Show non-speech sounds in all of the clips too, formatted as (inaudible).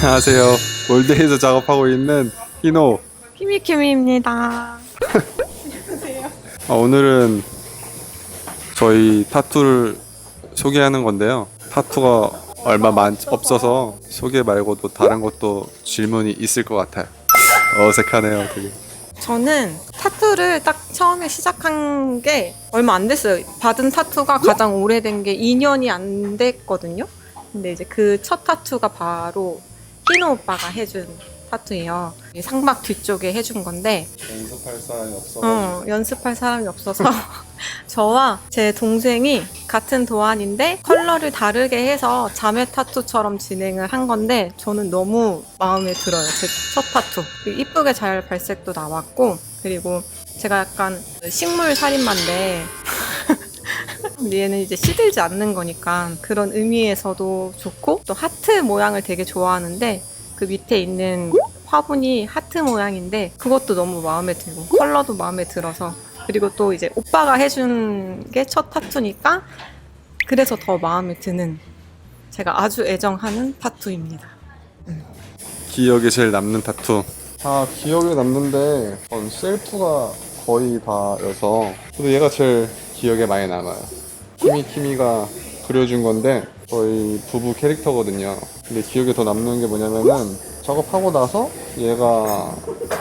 안녕하세요. 월드에서 작업하고 있는 희노. 키미키미입니다. 아, 오늘은 저희 타투를 소개하는 건데요. 타투가 얼마 많 없어서 소개 말고도 다른 것도 질문이 있을 것 같아요. 어색하네요, 되게. 저는 타투를 딱 처음에 시작한 게 얼마 안 됐어요. 받은 타투가 가장 오래된 게 2년이 안 됐거든요. 근데 이제 그 첫 타투가 바로 희노 오빠가 해준 타투예요. 이 상박 뒤쪽에 해준 건데 연습할 사람이 없어. 어, 연습할 사람이 없어서 (laughs) 저와 제 동생이 같은 도안인데 컬러를 다르게 해서 자매 타투처럼 진행을 한 건데 저는 너무 마음에 들어요. 제 첫 타투. 이쁘게 잘 발색도 나왔고 그리고 제가 약간 식물 살인마인데 (laughs) 얘는 이제 시들지 않는 거니까 그런 의미에서도 좋고 또 하트 모양을 되게 좋아하는데 그 밑에 있는 화분이 하트 모양인데 그것도 너무 마음에 들고 컬러도 마음에 들어서 그리고 또 이제 오빠가 해준 게 첫 타투니까 그래서 더 마음에 드는 제가 아주 애정하는 타투입니다. 기억에 제일 남는 타투. 아 기억에 남는데 전 셀프가 거의 다여서 그래도 얘가 제일 기억에 많이 남아요. 키미 키미가 그려준 건데 저희 부부 캐릭터거든요. 근데 기억에 더 남는 게 뭐냐면은 작업하고 나서 얘가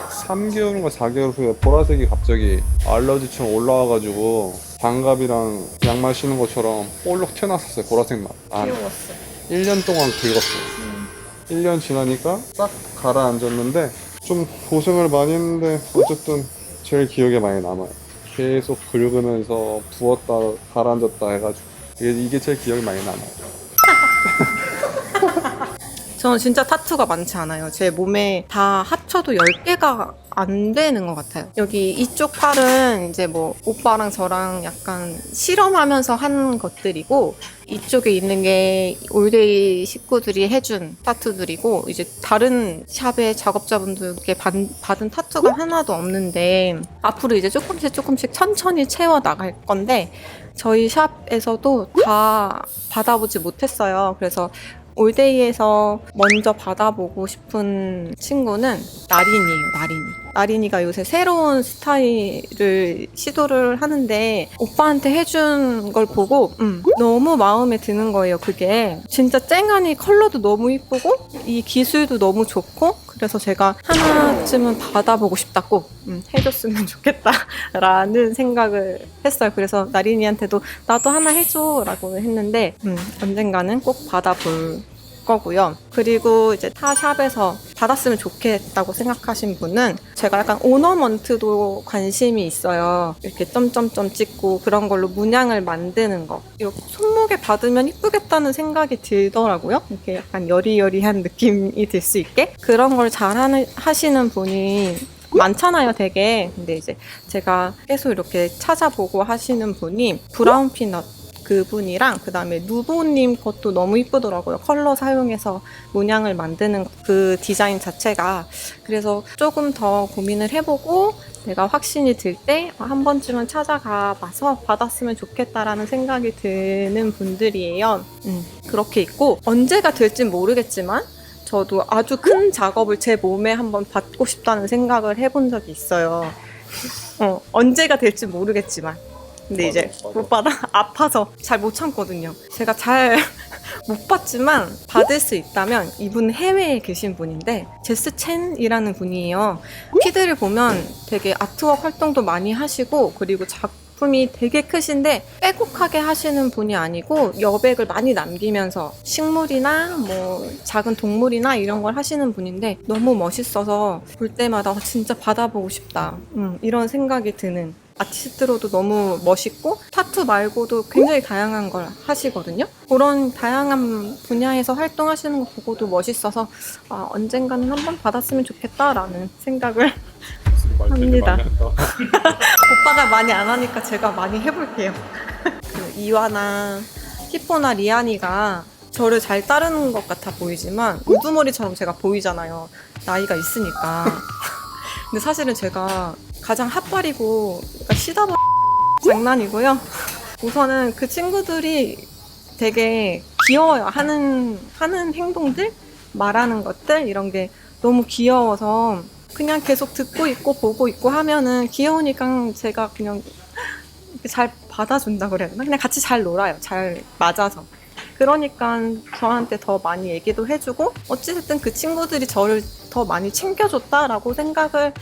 3개월인가 4개월 후에 보라색이 갑자기 알러지처럼 올라와가지고 장갑이랑 양말 신는 것처럼 볼록 튀어나왔었어요 보라색만. 아, 귀여웠어. 1년 동안 긁었어요. 1년 지나니까 싹 가라앉았는데 좀 고생을 많이 했는데 어쨌든 제일 기억에 많이 남아요. 계속 긁으면서 부었다 가라앉았다 해가지고 이게, 이게 제일 기억에 많이 남아요. (laughs) 저는 진짜 타투가 많지 않아요. 제 몸에 다 합쳐도 10개가 안 되는 것 같아요. 여기 이쪽 팔은 이제 뭐 오빠랑 저랑 약간 실험하면서 한 것들이고 이쪽에 있는 게 올데이 식구들이 해준 타투들이고 이제 다른 샵의 작업자분들께 받, 받은 타투가 하나도 없는데 앞으로 이제 조금씩 조금씩 천천히 채워 나갈 건데 저희 샵에서도 다 받아보지 못했어요. 그래서 올데이에서 먼저 받아보고 싶은 친구는 나린이에요, 나린이. 나린이가 요새 새로운 스타일을 시도를 하는데 오빠한테 해준 걸 보고 음, 너무 마음에 드는 거예요, 그게. 진짜 쨍하니 컬러도 너무 이쁘고 이 기술도 너무 좋고 그래서 제가 하나쯤은 받아보고 싶다 꼭 음, 해줬으면 (laughs) 좋겠다라는 생각을 했어요. 그래서 나린이한테도 나도 하나 해줘라고 했는데 음, 언젠가는 꼭 받아볼 거고요. 그리고 이제 타 샵에서 받았으면 좋겠다고 생각하신 분은 제가 약간 오너먼트도 관심이 있어요. 이렇게 점점점 찍고 그런 걸로 문양을 만드는 거. 이거 손목에 받으면 이쁘겠다는 생각이 들더라고요. 이렇게 약간 여리여리한 느낌이 들 수 있게 그런 걸 잘 하시는 분이 많잖아요, 되게. 근데 이제 제가 계속 이렇게 찾아보고 하시는 분이 브라운 피넛 그분이랑 그 다음에 누보님 것도 너무 이쁘더라고요. 컬러 사용해서 문양을 만드는 그 디자인 자체가 그래서 조금 더 고민을 해보고 내가 확신이 들 때 한 번쯤은 찾아가 봐서 받았으면 좋겠다라는 생각이 드는 분들이에요. 음, 그렇게 있고 언제가 될진 모르겠지만 저도 아주 큰 작업을 제 몸에 한번 받고 싶다는 생각을 해본 적이 있어요. 어, 언제가 될지 모르겠지만. 근데 이제 맞아, 맞아. 못 받아 (laughs) 아파서 잘 못 참거든요. 제가 잘 (laughs) 못 받지만 받을 수 있다면 이분 해외에 계신 분인데 제스 첸이라는 분이에요. 피드를 보면 되게 아트웍 활동도 많이 하시고 그리고 작품이 되게 크신데 빼곡하게 하시는 분이 아니고 여백을 많이 남기면서 식물이나 뭐 작은 동물이나 이런 걸 하시는 분인데 너무 멋있어서 볼 때마다 어, 진짜 받아보고 싶다 음, 이런 생각이 드는 아티스트로도 너무 멋있고 타투 말고도 굉장히 다양한 걸 하시거든요. 그런 다양한 분야에서 활동하시는 거 보고도 멋있어서 아, 언젠가는 한번 받았으면 좋겠다라는 생각을 합니다. (laughs) 오빠가 많이 안 하니까 제가 많이 해볼게요. (laughs) 그 이와나 히포나 리안이가 저를 잘 따르는 것 같아 보이지만 우두머리처럼 제가 보이잖아요. 나이가 있으니까. (laughs) 근데 사실은 제가 가장 핫발이고 그러니까 시다버 (laughs) 장난이고요. 우선은 그 친구들이 되게 귀여워요. 하는 하는 행동들 말하는 것들 이런 게 너무 귀여워서 그냥 계속 듣고 있고 보고 있고 하면은 귀여우니까 제가 그냥 잘 받아준다 그래야 되나? 그냥 같이 잘 놀아요. 잘 맞아서. 그러니까 저한테 더 많이 얘기도 해주고 어찌됐든 그 친구들이 저를 더 많이 챙겨줬다라고 생각을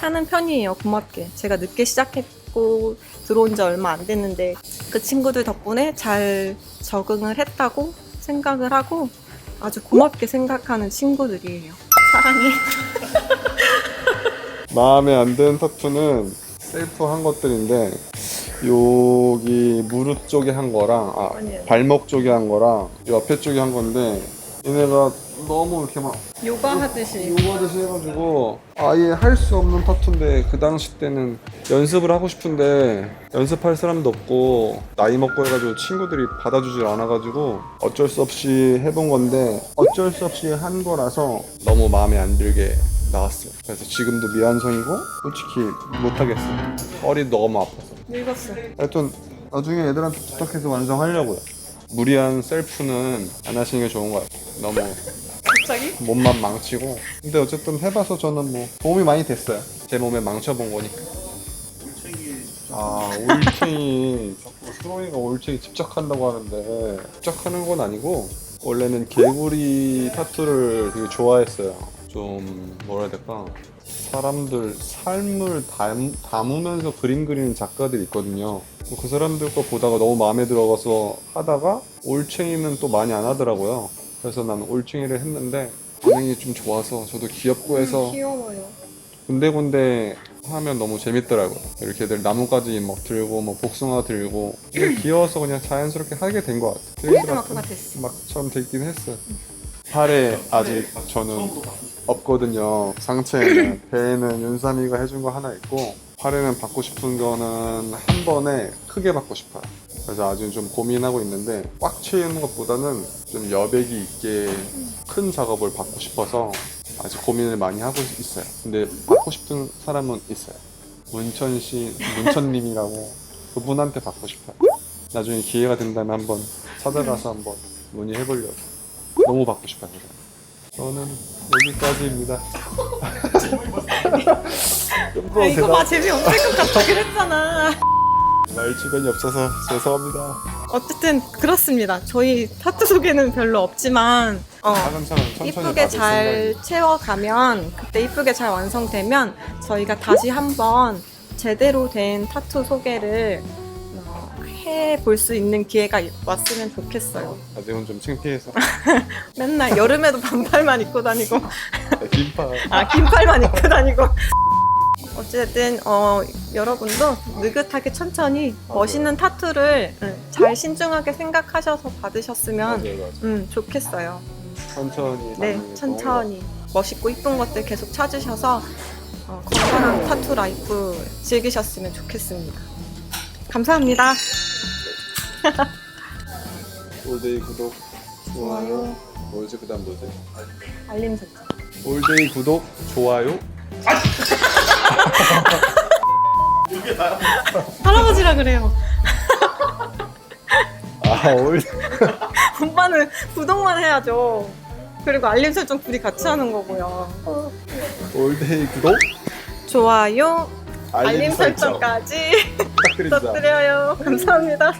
하는 편이에요. 고맙게. 제가 늦게 시작했고 들어온 지 얼마 안 됐는데 그 친구들 덕분에 잘 적응을 했다고 생각을 하고 아주 고맙게 생각하는 친구들이에요. 사랑해. (laughs) 마음에 안 드는 타투는 셀프 한 것들인데 여기 무릎 쪽에 한 거랑 아. 발목 쪽에 한 거랑 이 옆에 쪽에 한 건데 얘네가 너무 이렇게 막 요가 하듯이. 요구하듯이 해가지고 아예 할 수 없는 타투인데 그 당시 때는 연습을 하고 싶은데 연습할 사람도 없고 나이 먹고 해가지고 친구들이 받아주질 않아가지고 어쩔 수 없이 해본 건데 어쩔 수 없이 한 거라서 너무 마음에 안 들게 나왔어요. 그래서 지금도 미완성이고 솔직히 못하겠어요. 허리 너무 아파서. 늙었어. 하여튼 나중에 애들한테 부탁해서 완성하려고요. 무리한 셀프는 안 하시는 게 좋은 것 같아요 너무 갑자기? 몸만 망치고. 근데 어쨌든 해봐서 저는 뭐 도움이 많이 됐어요. 제 몸에 망쳐본 거니까. 아 올챙이. (laughs) 자꾸 수롱이가 올챙이 집착한다고 하는데 집착하는 건 아니고 원래는 개구리 타투를 되게 좋아했어요. 좀 뭐라 해야 될까? 사람들 삶을 담, 담으면서 그림 그리는 작가들이 있거든요. 그 사람들 거 보다가 너무 마음에 들어가서 하다가 올챙이는 또 많이 안 하더라고요 그래서 난 올챙이를 했는데 반응이 좀 좋아서 저도 귀엽고 해서 귀여워요. 군데군데 하면 너무 재밌더라고요. 이렇게들 나뭇가지 막 들고 뭐 복숭아 들고 그냥 귀여워서 그냥 자연스럽게 하게 된 것 같아요. 트레이드마크가 됐어. 막처럼 되긴 했어요. 팔에 아직 저는 없거든요. 상체에는 배에는 윤삼이가 해준 거 하나 있고 팔에는 받고 싶은 거는 한 번에 크게 받고 싶어요. 그래서 아직 좀 고민하고 있는데 꽉 채우는 것보다는 좀 여백이 있게 큰 작업을 받고 싶어서 아직 고민을 많이 하고 있어요. 근데 받고 싶은 사람은 있어요. 문천 씨, 문천님이라고 그분한테 받고 싶어요. 나중에 기회가 된다면 한번 찾아가서 한번 문의해 보려고. 너무 받고 싶어요. 저는 여기까지입니다. 이거 봐 대답 재미없을 것 같아 그랬잖아. 말 주변이 없어서 죄송합니다. 어쨌든 그렇습니다. 저희 타투 소개는 별로 없지만 어, 차근차근 천천히 이쁘게 받을 잘 생각이- 채워가면 그때 이쁘게 잘 완성되면 저희가 다시 한번 제대로 된 타투 소개를 어, 해볼 수 있는 기회가 왔으면 좋겠어요. 아직은 좀 창피해서 (laughs) 맨날 여름에도 반팔만 입고 다니고 긴팔 아 긴팔만 입고 다니고 어쨌든 어, 여러분도 느긋하게 천천히 멋있는 타투를 응, 잘 신중하게 생각하셔서 받으셨으면 맞아요, 맞아요. 음, 좋겠어요. 천천히 네, 천천히 멋있고 이쁜 것들 계속 찾으셔서 어, 건강한 타투 라이프 즐기셨으면 좋겠습니다. 감사합니다. (laughs) 올데이 구독 좋아요 좋아요. 뭐지 그다음 뭐지 알림 설정. 올데이 구독 좋아요 (laughs) 할아버지라 그래요. 아올 오빠는 구독만 해야죠. 그리고 알림 설정 둘이 같이 하는 거고요. 올데이 구독 좋아요, 알림, 알림 설정 설정까지. 부탁드려요. 감사합니다.